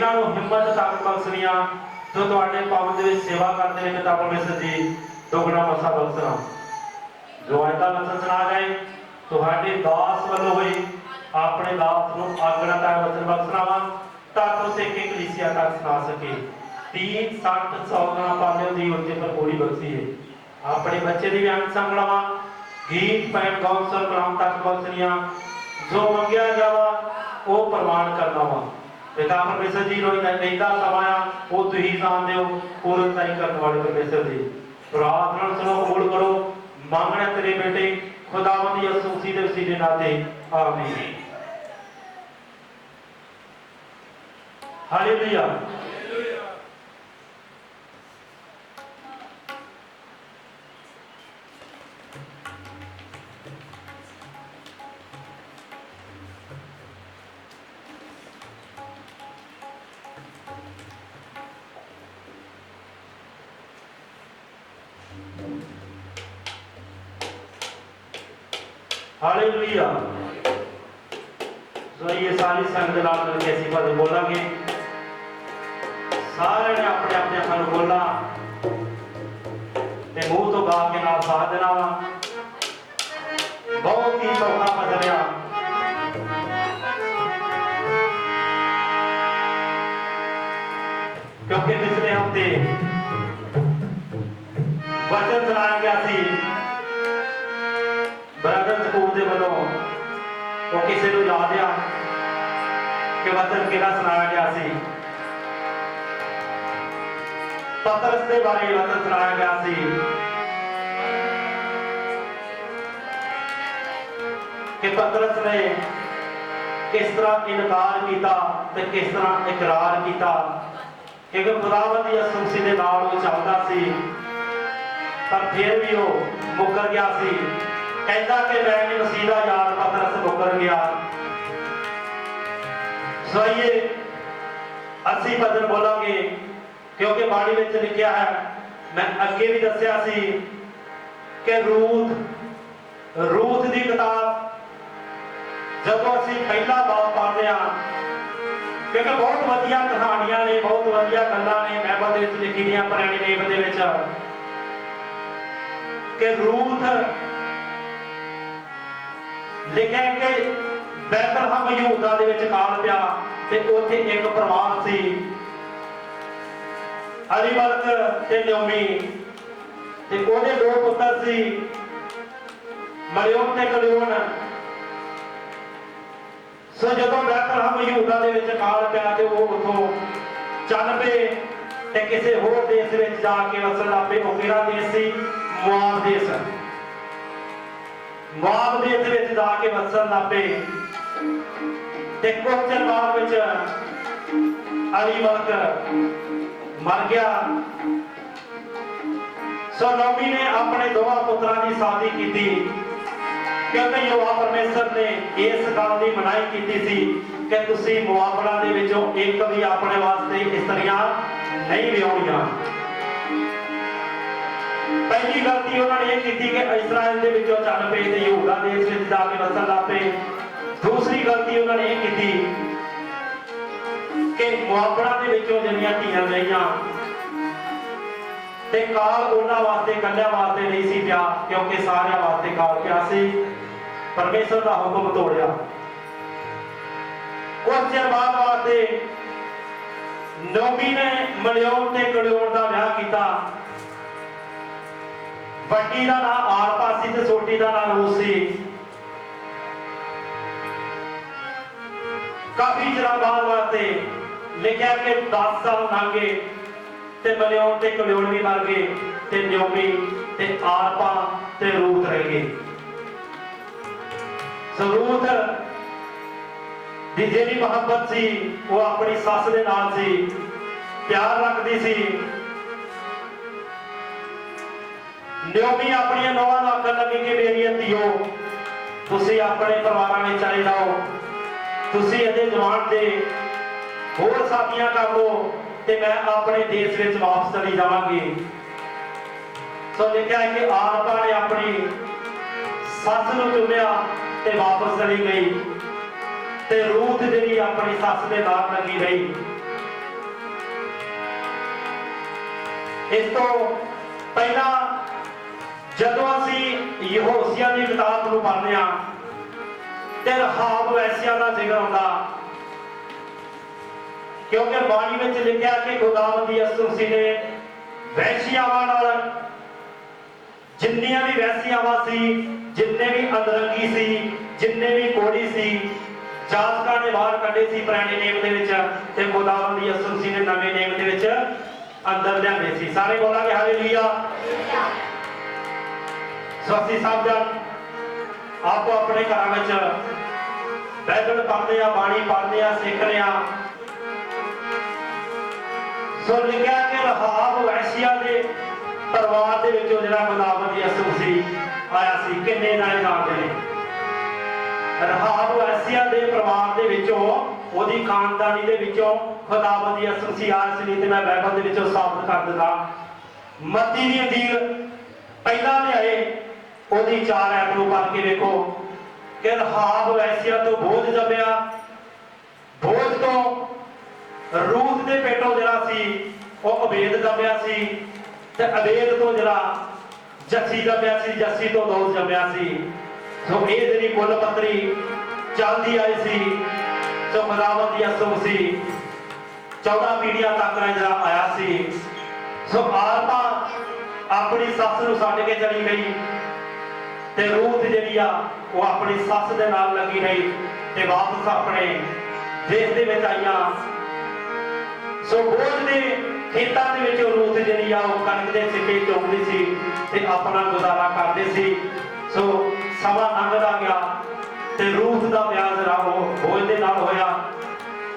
ਇਹਨਾਂ ਨੂੰ ਹਿੰਮਤ ਤਾਕਤ ਬਖਸ਼ਣੀਆਂ ਜੋ ਤੁਹਾਡੇ ਪਾਵਨ ਦੇ ਵਿੱਚ ਸੇਵਾ ਕਰਦੇ ਨੇ ਪਿਤਾ ਪਰਮੇਸ਼ਰ ਜੀ ਦੁਗਣਾ ਮਸਾ ਬਖਸ਼ਣਾ ਜੋ ਅੱਜ ਵਚਨ ਸੁਣਾ ਗਏ ਤੁਹਾਡੇ ਦਾਸ ਵੱਲੋਂ ਹੋਈ, ਆਪਣੇ ਦਾਸ ਨੂੰ ਆਗਣਾ ਦਾ ਵਚਨ ਬਖਸ਼ਣਾ ਤਾਂ ਤੁਸੀਂ ਇੱਕ ਕਲੀਸਿਆ ਤੱਕ ਸੁਣਾ ਸਕੇ 30 60 ਸੌਗਣਾ ਪਾਲਿਓ ਦੀ ਉੱਤੇ ਪਰ ਪੂਰੀ ਬਖਸ਼ੀ ਹੈ। ਆਪਣੇ ਬੱਚੇ ਦੀ ਵੀ ਅੰਗ ਸੰਗਲਾਵਾ ਗੀਤ, ਪੈਣ, ਗਾਉਣ ਕਲਾਮ ਤੱਕ ਬਖਸ਼ਣੀਆਂ ਜੋ ਮੰਗਿਆ ਜਾਵਾ, ਉਹ ਪ੍ਰਮਾਣ ਕਰਨਾ ਵਾ। ਪਿਤਾ ਪਰਮੇਸ਼ਰ ਜੀ ਨੂੰ ਲੈਂਦਾ ਸਮਾਂ ਉਹ ਤੁਸੀਂ ਜਾਣਦੇ ਹੋ ਪੂਰਨ ਤਾਈ ਕਰਨ ਵਾਲੇ ਪਰਮੇਸ਼ਰ ਜੀ ਪ੍ਰਾਰਥਨਾ ਸੁਣੋ ਕਬੂਲ ਕਰੋ ਮੰਗਣਾ ਤੇਰੇ ਬੇਟੇ, ਖੁਦਾਵੰਦ ਯਿਸੂ ਮਸੀਹ ਦੇ ਵਸੀਲੇ ਨਾਤੇ ਆਮੀਨ। ਹਾਲੇਲੂਇਆ। ਸਾਰਿਆਂ ਨੇ ਆਪਣੇ ਆਪਣੇ ਅੱਖਾਂ ਨੂੰ ਖੋਲ੍ਹਣਾ ਤੇ ਮੂੰਹ ਤੋਂ ਗਾ ਕੇ ਨਾਲ ਸਾਥ ਦੇਣਾ ਵਾ। ਬਹੁਤ ਹੀ ਸੌਖਾ ਬਦਲਿਆ ਕਿਉਂਕਿ ਪਿਛਲੇ ਹਫ਼ਤੇ ਵਚਨ ਸੁਣਾਇਆ ਗਿਆ ਸੀ, ਬਰਾਦਰ ਸਕੂਲ ਦੇ ਵੱਲੋਂ ਉਹ ਕਿਸੇ ਨੂੰ ਯਾਦ ਆ ਕਿ ਵਚਨ ਕਿਹੜਾ ਸੁਣਾਇਆ ਗਿਆ ਸੀ। ਪਤਰਸ ਦੇ ਬਾਰੇ ਵਚਨ ਸੁਣਾਇਆ ਗਿਆ ਸੀ। ਕਿ ਪਤਰਸ ਨੇ ਕਿਸ ਤਰ੍ਹਾਂ ਇਨਕਾਰ ਕੀਤਾ ਤੇ ਕਿਸ ਤਰ੍ਹਾਂ ਇਕਰਾਰ ਕੀਤਾ। ਕਿਉਂਕਿ ਖੁਦਾਵੰਦ ਯਿਸੂ ਦੇ ਨਾਲ ਉਹ ਚੱਲਦਾ ਸੀ, ਪਰ ਫਿਰ ਵੀ ਉਹ ਮੁੱਕਰ ਗਿਆ ਸੀ। ਕਹਿੰਦਾ ਕਿ ਮੈਂ ਵੀ ਮਸੀਹ ਦਾ ਯਾਰ ਪਤਰਸ ਮੁੱਕਰ ਗਿਆ। ਸੋਈਏ ਅਸੀਂ ਭਜਨ ਬੋਲਾਂਗੇ। ਕਿਉਂਕਿ ਬਾਣੀ ਵਿੱਚ ਲਿਖਿਆ ਹੈ, ਮੈਂ ਅੱਗੇ ਵੀ ਦੱਸਿਆ ਸੀ ਕਿ ਰੂਥ ਰੂਥ ਦੀ ਕਿਤਾਬ ਜਦੋਂ ਅਸੀਂ ਪਹਿਲਾ ਬਾਬ ਪੜ੍ਹਦੇ ਹਾਂ, ਕਿਉਂਕਿ ਬਹੁਤ ਵਧੀਆ ਕਹਾਣੀਆਂ ਨੇ, ਬਹੁਤ ਵਧੀਆ ਗੱਲਾਂ ਨੇ ਬਾਈਬਲ ਦੇ ਵਿੱਚ ਲਿਖੀ ਦੀਆਂ, ਪੁਰਾਣੀ ਨੇਮ ਦੇ ਵਿੱਚ, ਕਿ ਰੂਥ ਲਿਖਿਆ ਕਿ ਬੈਤਲਹਮ ਯਹੂਦਾ ਦੇ ਵਿੱਚ ਕਾਲ ਪਿਆ ਤੇ ਉੱਥੇ ਇੱਕ ਪਰਿਵਾਰ ਸੀ। ਅਲੀਮਲਕ ਤੇ ਨਿਉਮੀ ਤੇ ਉਹਦੇ ਦੋ ਪੁੱਤਰ ਸੀ ਮਰਿਯਮ ਤੇ ਕਲਿਓਨ ਸੋ ਜਦੋਂ ਬੈਤਲਹਮ ਯਹੂਦਾ ਦੇ ਵਿੱਚ ਕਾਲ ਪਿਆ ਤੇ ਉਹ ਉਥੋਂ ਚੱਲ ਪਏ ਤੇ ਕਿਸੇ ਹੋਰ ਦੇਸ਼ ਵਿੱਚ ਜਾ ਕੇ ਵਸਣ ਲੱਗ ਉਹ ਕਿਹੜਾ ਦੇਸ਼ ਸੀ ਮੁਆਬ ਦੇਸ਼। ਮੁਆਬ ਦੇਸ਼ ਵਿੱਚ ਜਾ ਕੇ ਵਸਣ ਲੱਗ ਤੇ ਕੁਝ ਚਿਰ ਬਾਅਦ ਵਿੱਚ ਅਲੀ ਮਲਕ ਮਰ ਗਿਆ। ਸੋ ਨੌਮੀ ਨੇ ਆਪਣੇ ਦੋਵਾਂ ਪੁੱਤਰਾਂ ਦੀ ਸ਼ਾਦੀ ਕੀਤੀ। ਕਿਉਂਕਿ ਯੋਵਾ ਪਰਮੇਸ਼ਰ ਨੇ ਇਸ ਗੱਲ ਦੀ ਮਨਾਹੀ ਕੀਤੀ ਸੀ ਕਿ ਤੁਸੀਂ ਮੁਆਬਲਾ ਦੇ ਵਿੱਚੋਂ ਇੱਕ ਵੀ ਆਪਣੇ ਵਾਸਤੇ ਇਸਤਰੀਆਂ ਨਹੀਂ ਵਿਆਹੁਣੀਆਂ ਪਹਿਲੀ ਗਲਤੀ ਉਹਨਾਂ ਨੇ ਇਹ ਕੀਤੀ ਕਿ ਇਸਰਾਇਲ ਦੇ ਵਿੱਚੋਂ ਚੱਲ ਪਏ ਤੇ ਯਹੂਦਾ ਦੇਸ਼ ਵਿੱਚ ਜਾ ਕੇ ਵਸਣ ਲੱਗ ਪਏ। ਦੂਸਰੀ ਗਲਤੀ ਉਹਨਾਂ ਨੇ ਇਹ ਕੀਤੀ ਕਿ ਮੁਆਬਲਾ ਦੇ ਵਿੱਚੋਂ ਜਿਹੜੀਆਂ ਧੀਆਂ ਲਈਆਂ ਤੇ ਕਾਲ ਉਹਨਾਂ ਵਾਸਤੇ, ਕੱਲਿਆਂ ਵਾਸਤੇ ਨਹੀਂ ਸੀ ਪਿਆ, ਕਿਉਂਕਿ ਸਾਰਿਆਂ ਵਾਸਤੇ ਕਾਲ ਪਿਆ ਸੀ। ਪਰਮੇਸ਼ਰ ਦਾ ਹੁਕਮ ਤੋੜਿਆ। ਕੁਝ ਚਿਰ ਬਾਅਦ ਵਾਸਤੇ ਨੋਬੀ ਨੇ ਮਲਿਓਨ ਤੇ ਕਲਿਓਨ ਦਾ ਵਿਆਹ ਕੀਤਾ। ਵੱਡੀ ਦਾ ਨਾਮ ਆਰਪਾ ਸੀ ਤੇ ਛੋਟੀ ਦਾ ਨਾਮ ਰੂਸ ਸੀ। ਕਾਫੀ ਚਿਰ ਬਾਅਦ ਵਾਸਤੇ ਲਿਖਿਆ ਕਿ 10 ਸਾਲ ਲੰਘੇ ਤੇ ਮਲਿਓਨ ਤੇ ਕਲਿਓਨ ਵੀ ਮਰ ਗਏ ਤੇ ਨਿਓਮੀ ਤੇ ਆਰਪਾ ਤੇ ਰੂਤ ਰਹਿ ਗਏ। ਸੋ ਦੀ ਜਿਹੜੀ ਮੁਹੱਬਤ ਸੀ, ਉਹ ਆਪਣੀ ਸੱਸ ਦੇ ਨਾਲ ਸੀ, ਪਿਆਰ ਰੱਖਦੀ ਸੀ। ਨਿਉਮੀ ਆਪਣੀਆਂ ਨੌਵਾਂ ਨੂੰ ਆਖਣ ਲੱਗੀ ਕਿ ਮੇਰੀਆਂ ਧੀਓ, ਤੁਸੀਂ ਆਪਣੇ ਪਰਿਵਾਰਾਂ ਵਿੱਚ ਚਲੇ ਜਾਓ। ਤੁਸੀਂ ਇਹਦੇ ਜਵਾਨ ਦੇ ਹੋਰ ਸਾਥੀਆਂ ਕਰ ਲੋ ਤੇ ਮੈਂ ਆਪਣੇ ਦੇਸ਼ ਵਿੱਚ ਵਾਪਸ ਚਲੀ ਜਾਵਾਂਗੀ। ਸੋ ਲਿਖਿਆ ਕਿ ਆਰਤਾ ਨੇ ਆਪਣੀ ਸੱਸ ਨੂੰ ਚੁੰਮਿਆ ਤੇ ਵਾਪਸ ਚਲੀ ਗਈ ਤੇ ਰੂਥ ਜਿਹੜੀ ਆਪਣੀ ਸੱਸ ਦੇ ਨਾਲ ਲੱਗੀ ਰਹੀ। ਇਸ ਤੋਂ ਪਹਿਲਾਂ ਜਦੋਂ ਅਸੀਂ ਯਹੋਸੀਆ ਦੀ ਕਿਤਾਬ ਨੂੰ ਪੜ੍ਹਦੇ ਆ ਤੇ ਰਹਾਬ ਵੈਸਿਆ ਦਾ ਜ਼ਿਕਰ ਹੁੰਦਾ ਕਿਉਂਕਿ ਬਾਣੀ ਵਿੱਚ ਲਿਖਿਆ ਕਿ ਖੁਦਾਵੰਦ ਦੀ ਅਸੁਸੀ ਨੇ ਵੈਸ਼ਿਆਵਾਂ ਨਾਲ, ਜਿੰਨੀਆਂ ਵੀ ਵੈਸ਼ਿਆਵਾਂ ਸੀ, ਜਿੰਨੇ ਵੀ ਅਦਰੰਗੀ ਸੀ, ਜਿੰਨੇ ਵੀ ਕੋੜੀ ਸੀ, ਜਾਤਕਾਂ ਨੇ ਬਾਹਰ ਕੱਢੇ ਸੀ ਪੁਰਾਣੇ ਨੇਮ ਦੇ ਵਿੱਚ ਤੇ ਖੁਦਾਵੰਦ ਦੀ ਅਸੁਸੀ ਨੇ ਨਵੇਂ ਨੇਮ ਦੇ ਵਿੱਚ ਅੰਦਰ ਲਿਆਂਦੇ ਸੀ। ਸਾਰੇ ਬੋਲਾਂਗੇ ਹਾਲੇਲੂਇਆ। ਸੋ ਅਸੀਂ ਸਭ ਜਣ ਆਪੋ ਆਪਣੇ ਘਰਾਂ ਵਿੱਚ ਬਾਈਬਲ ਪੜ੍ਹਦੇ ਆ, ਬਾਣੀ ਪੜ੍ਹਦੇ ਆ, ਸਿੱਖਦੇ ਆ। ਸੋ ਲਿਖਿਆ ਕਿ ਰਹਾਬ ਵੈਸ਼ੀਆ ਦੇ ਪਰਿਵਾਰ ਦੇ ਵਿੱਚੋਂ ਜਿਹੜਾ ਖੁਦਾਵੰਦ ਦੀ ਸੀ, ਆਇਆ ਸੀ, ਕਿੰਨੇ ਨਾਲੇ ਜਾਣਦੇ ਨੇ। ਰਹਾਬ ਵੈਸ਼ੀਆ ਦੇ ਪਰਿਵਾਰ ਦੇ ਵਿੱਚੋਂ, ਉਹਦੀ ਖਾਨਦਾਨੀ ਦੇ ਵਿੱਚੋਂ ਖੁਦਾਵੰਦ ਦੀ ਸੀ, ਆਇਆ ਸੀ ਤੇ ਮੈਂ ਬਾਈਬਲ ਦੇ ਵਿੱਚੋਂ ਸਾਬਤ ਕਰ ਦਿੰਦਾ। ਮੱਤੀ ਦੀ ਅੰਜੀਲ ਪਹਿਲਾਂ ਲਿਆਏ, ਉਹਦੀ ਚਾਰ ਐਪ ਨੂੰ ਪੜ੍ਹ ਕੇ ਵੇਖੋ ਕਿ ਰਹਾਬ ਵੈਸਿਆ ਤੋਂ ਬੋਝ ਜੰਮਿਆ। ਬੋਝ ਤੋਂ ਰੂਤ ਜਿਹੜਾ ਸੀ, ਉਹ ਅਬੇਦ ਜੰਮਿਆ ਸੀ ਤੇ ਅਬੇਦ ਤੋਂ ਜਿਹੜਾ ਜੱਸੀ ਜੰਮਿਆ ਸੀ, ਜੱਸੀ ਤੋਂ ਦੋਸ ਜੰਮਿਆ ਸੀ। ਸੋ ਇਹ ਜਿਹੜੀ ਕੁੱਲ ਪੱਤਰੀ ਚੱਲਦੀ ਆਈ ਸੀ, ਸੋ ਖੁਦਾਵੰਦ ਦੀ ਅਸਮ ਸੀ। 14 ਪੀੜ੍ਹੀਆਂ ਤੱਕ ਦਾ ਜਿਹੜਾ ਆਇਆ ਸੀ। ਸੋ ਆਰਪਾ ਆਪਣੀ ਸੱਸ ਨੂੰ ਛੱਡ ਕੇ ਚਲੀ ਗਈ ਤੇ ਰੂਤ ਜਿਹੜੀ ਆ, ਉਹ ਆਪਣੀ ਸੱਸ ਦੇ ਨਾਲ ਲੱਗੀ ਰਹੀ ਤੇ ਵਾਪਸ ਆਪਣੇ ਦੇਸ਼ ਦੇ ਵਿੱਚ ਆਈਆਂ। ਸੋ ਬੋਝ ਦੇ ਖੇਤਾਂ ਦੇ ਵਿੱਚ ਉਹ ਰੂਤ ਜਿਹੜੀ ਆ ਉਹ ਕਣਕ ਦੇ ਸਿੱਟੇ ਚੋਂਦੀ ਸੀ ਤੇ ਆਪਣਾ ਗੁਜ਼ਾਰਾ ਕਰਦੇ ਸੀ। ਸੋ ਸਮਾਂ ਲੰਘਦਾ ਗਿਆ ਤੇ ਰੂਤ ਦਾ ਵਿਆਹ ਜਿਹੜਾ ਬੋਝ ਦੇ ਨਾਲ ਹੋਇਆ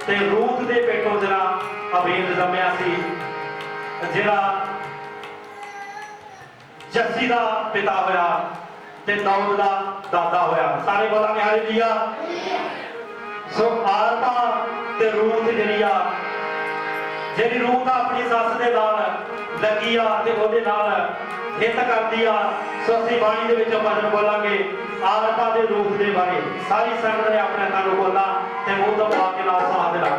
ਤੇ ਰੂਤ ਦੇ ਪੇਟੋਂ ਜਿਹੜਾ ਅਬੇਦ ਜੰਮਿਆ ਸੀ। ਜਿਹੜਾ ਜੱਸੀ ਦਾ ਪਿਤਾ ਹੋਇਆ ਤੇ ਦਾਊਦ ਦਾ ਦਾਦਾ ਹੋਇਆ। ਸਾਰੇ ਬੋਲਾਂਗੇ ਹਾਲੇਲੂਇਆ ਸੋ ਆਰਪਾ ਤੇ ਰੂਥ ਜਿਹੜੀ ਆ ਜਿਹੜੀ ਰੂਤ ਆ ਆਪਣੀ ਸੱਸ ਦੇ ਨਾਲ ਲੱਗੀ ਆ ਤੇ ਉਹਦੇ ਨਾਲ ਹਿੱਤ ਕਰਦੀ ਆ, ਸੋ ਅਸੀਂ ਬਾਣੀ ਦੇ ਵਿੱਚੋਂ ਭਜਨ ਬੋਲਾਂਗੇ, ਆਰਤਾ ਦੇ ਰੂਪ ਦੇ ਬਾਰੇ। ਸਾਰੀ ਸੰਗਤ ਨੇ ਆਪਣੇ ਹੱਥਾਂ ਨੂੰ ਤੇ ਮੂੰਹ ਤੋਂ ਪਾ ਕੇ ਨਾਲ ਸਾਹ ਦੇਣਾ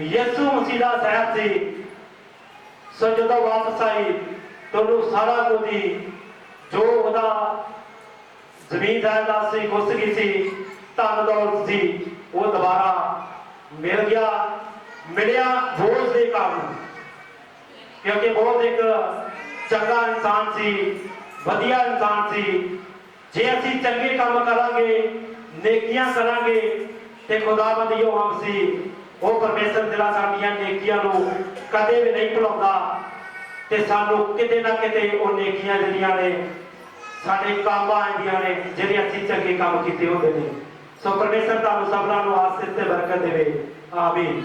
ਯਿਸੂ ਮਸੀਹ ਦਾ ਸ਼ਹਿਰ ਸੀ। ਸੋ ਜਦੋਂ ਵਾਪਸ ਆਈ। ਤੁਹਾਨੂੰ ਸਾਰਾ ਕੁਝ ਜੋ ਉਹਦਾ ਜ਼ਮੀਨ ਜਾਇਦਾਦ ਸੀ ਗੁੱਸ ਗਈ ਸੀ, ਧਨ ਦੌਲਤ ਸੀ, ਉਹ ਦੁਬਾਰਾ ਮਿਲ ਗਿਆ। ਮਿਲਿਆ ਬੋਝ ਦੇ ਕਾਰਨ। ਕਿਉਂਕਿ ਬਹੁਤ ਇੱਕ ਚੰਗਾ ਇਨਸਾਨ ਸੀ, ਵਧੀਆ ਇਨਸਾਨ ਸੀ। ਜੇ ਅਸੀਂ ਚੰਗੇ ਕੰਮ ਕਰਾਂਗੇ, ਨੇਕੀਆਂ ਕਰਾਂਗੇ, ਤੇ ਖੁਦਾਵੰਦ ਜੋ ਸੀ। ਉਹ ਪਰਮੇਸ਼ਰ ਜਿਹੜਾ ਸਾਡੀਆਂ ਨੇਕੀਆਂ ਨੂੰ ਕਦੇ ਵੀ ਨਹੀਂ ਭੁਲਾਉਂਦਾ ਤੇ ਸਾਨੂੰ ਕਿਤੇ ਨਾ ਕਿਤੇ ਉਹ ਨੇਕੀਆਂ ਜਿਹੜੀਆਂ ਨੇ ਸਾਡੇ ਕੰਮ ਆਉਂਦੀਆਂ ਨੇ ਜਿਹੜੇ ਅਸੀਂ ਚੰਗੇ ਕੰਮ ਕੀਤੇ ਹੁੰਦੇ ਨੇ। ਸੋ ਪਰਮੇਸ਼ਰ ਤੁਹਾਨੂੰ ਸਭਨਾਂ ਨੂੰ ਆਸੀਸ ਤੇ ਬਰਕਤ ਦੇਵੇ। ਆਮੀਨ।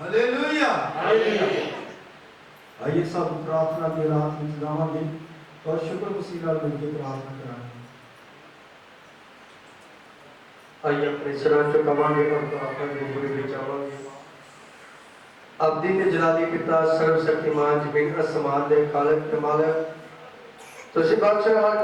ਹਾਲੇਲੂਇਆ ਹਾਲੇਲੂਇਆ ਆਈਏ ਸਭ ਪ੍ਰਾਰਥਨਾ ਦੇ ਰਾਤ ਵਿੱਚ ਜਾਵਾਂਗੇ ਬਹੁਤ ਸ਼ੁਕਰ ਤੁਸੀਂ ਨਾਲ ਮਿਲ ਕੇ ਪ੍ਰਾਰਥਨਾ ਕਰਾਂਗੇ। ਆਈ ਆਪਣੇ ਸਿਰਾਂ ਚ ਕਵਾਂਗੇ ਤਾਂ ਆਪਣੇ ਗੁਰੂ ਵਿੱਚ ਆਵਾਂਗੇ। ਅਬਦੀ ਤੇ ਜਲਾਲੀ ਪਿਤਾ ਸਰਵ ਸ਼ਕਤੀਮਾਨ ਜਿਵੇਂ ਅਸਮਾਨ ਦੇ ਖਾਲਕ ਤੇ ਮਾਲਕ। ਤੁਸੀਂ ਬਖਸ਼ ਹਰ